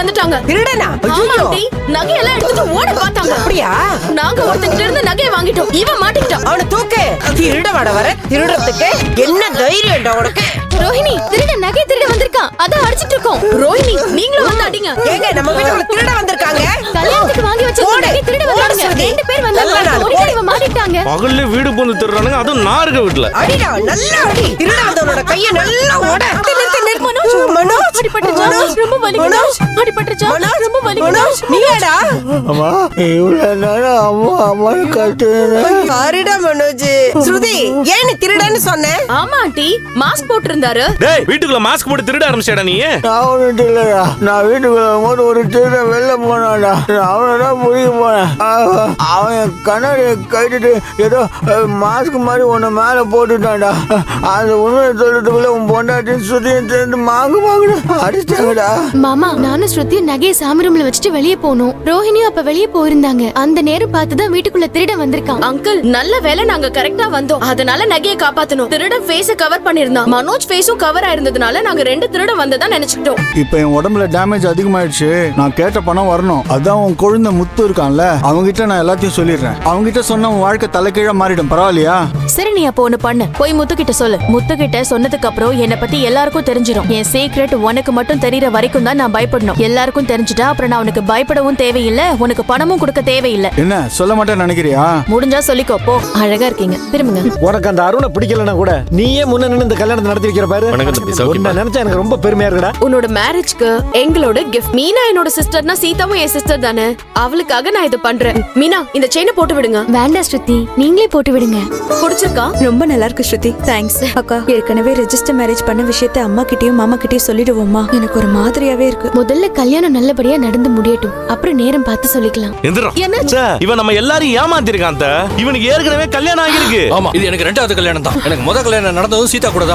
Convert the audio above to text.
வந்துட்டாங்க. திருடனா? ஐயோ. நகையெல்லாம் எடுத்துட்டு ஓட பார்த்தாங்க. அப்படியா? நாங்க ஒருத்தங்கிட்ட இருந்து நகையை வாங்கிட்டோம். இவன் மாட்டிக்கிட்டான். அவனை தூக்கு. திருட வட வர திருடத்துக்கு என்ன தைரியம்டா உனக்கு? ரோஹிணி திருட நகை திருட வந்திருக்கான் அதான் அடிச்சிட்டு இருக்கோம். ரோஹிணி நீங்களும் வந்து அடிங்க. ஏங்க நம்ம வீட்டுக்குள்ள திருட வந்திருக்காங்க? கல்யாணத்துக்கு வாங்கி ஓடு. நகை திருட வந்தாங்க. ரெண்டு பேர் வந்தாங்க. இவன் மாட்டிக்கிட்டாங்க. பகல்ல வீடு பூந்து திருறானுங்க அதுவும் நான் இருக்க வீட்டுல. அடிடா நல்லா அடி. திருட வந்தவனோட கைய நல்லா ஓட. நிறுத்து, நிறுத்து. மனோஜ் மனோஜ், ரொம்ப வலிக்குது. மனோஜ், ரொம்ப வலிக்குது. நீயாடா? அம்மா இவ்வளவு நேரம் அம்மா அம்மா கத்துறேன். பாருடா மனோஜ். ஸ்ருதி ஏன் நீ திருடன்னு சொன்ன? ஆமா ஆண்டி. மாஸ்க் போட்டிருந்தாரு. டேய் வீட்டுக்குள்ள மாஸ்க் போட்டு திருட ஆரம்பிச்சேடா நீ? நான் நான் வீட்டுக்குள்ள வரும்போது ஒரு திருட வெளில போனான்டா. நான் அவனை தான் முடிக்க போனேன் அவன் கண்ணாடியை கட்டிட்டு ஏதோ மாஸ்க் மாதிரி ஒன்று மேலே போட்டுட்டான்டா. அந்த உண்மையை சொல்றதுக்குள்ள உன் பொண்டாட்டின்னு சுத்தியும் சேர்ந்து மாங்கு மாங்கு அடிச்சாங்கடா மாமா நானும் ஸ்ருதியும் நகையை சாமி ரூம்ல வச்சுட்டு வெளியே போனோம். ரோஹிணியும் அப்ப வெளியே போயிருந்தாங்க. அந்த நேரம் பார்த்து தான் வீட்டுக்குள்ள திருட வந்திருக்கான். அங்கிள் நல்ல வேளை நாங்க கரெக்டா வந்தோம். அதனால நகையை காப்பாத்தணும். திருடன் ஃபேஸ கவர் பண்ணிருந்தான் மனோஜ் ஃபேஸும் கவர் ஆயிருந்ததுனால நாங்க ரெண்டு திருடன் வந்ததா நினைச்சுக்கிட்டோம். இப்போ என் உடம்புல டேமேஜ் அதிகமாயிடுச்சு. நான் கேட்ட பணம் வரணும். அதான் உன் குழந்தை முத்து இருக்கான்ல அவங்ககிட்ட நான் எல்லாத்தையும் சொல்லிடுறேன். அவங்ககிட்ட சொன்ன உன் வாழ்க்கை தலைக்கீழா மாறிடும். பரவாயில்லையா? சரி நீ அப்போ ஒண்ணு பண்ணு. போய் முத்துக்கிட்ட சொல்லு. முத்துக்கிட்ட சொன்னதுக்கு அப்புறம் என்னை பத்தி எல்லாருக்கும் தெரிஞ்சிடும் என் சீக்ரெட் உனக்கு மட்டும் தெரியற வரைக்கும் தான் நான் பயப்படணும். எல்லாருக்கும் தெரிஞ்சுட்டா அப்புறம் நான் உனக்கு பயப்படவும் தேவையில்லை உனக்கு பணமும் கொடுக்க தேவையில்லை. என்ன சொல்ல மாட்டேன்னு நினைக்கிறியா? முடிஞ்சா சொல்லிக்கோ போ. அழகா இருக்கீங்க. திரும்புங்க. உனக்கு அந்த அருணை பிடிக்கலனா கூட நீயே முன்ன நின்னு இந்த கல்யாணத்தை நடத்தி வைக்கிற பாரு? உன்னை நினைச்சா எனக்கு ரொம்ப பெருமையா இருக்குடா. உன்னோட மேரேஜ்க்கு எங்களோட கிஃப்ட் மீனா என்னோட சிஸ்டர்னா சீதாவும் என் சிஸ்டர் தானே. அவளுக்காக நான் இது பண்றேன். மீனா இந்த செயினை போட்டு விடுங்க. வேண்டாம் ஸ்ருதி. நீங்களே போட்டு விடுங்க. பிடிச்சிருக்கா? ரொம்ப நல்லா இருக்கு ஸ்ருதி. தேங்க்ஸ் அக்கா ஏற்கனவே ரெஜிஸ்டர் மேரேஜ் பண்ண விஷயத்த அம்மா கிட்டயும் மாமா கிட்டயும் சொல்லிடுவோமா எனக்கு ஒரு மாதிரியாவே இருக்கு. முதல்ல கல்யாணம் நல்லபடியா நடந்து முடியட்டும். அப்புறம் நேரம் பார்த்து சொல்லிக்கலாம். எந்திரா? இவன் நம்ம எல்லாரையும் ஏமாத்திருக்கான். இவனுக்கு ஏற்கனவே கல்யாணம் ஆகியிருக்கு. ஆமா இது எனக்கு ரெண்டாவது கல்யாணம் தான் எனக்கு முத கல்யாணம் நடந்ததும் சீதா கூட தான்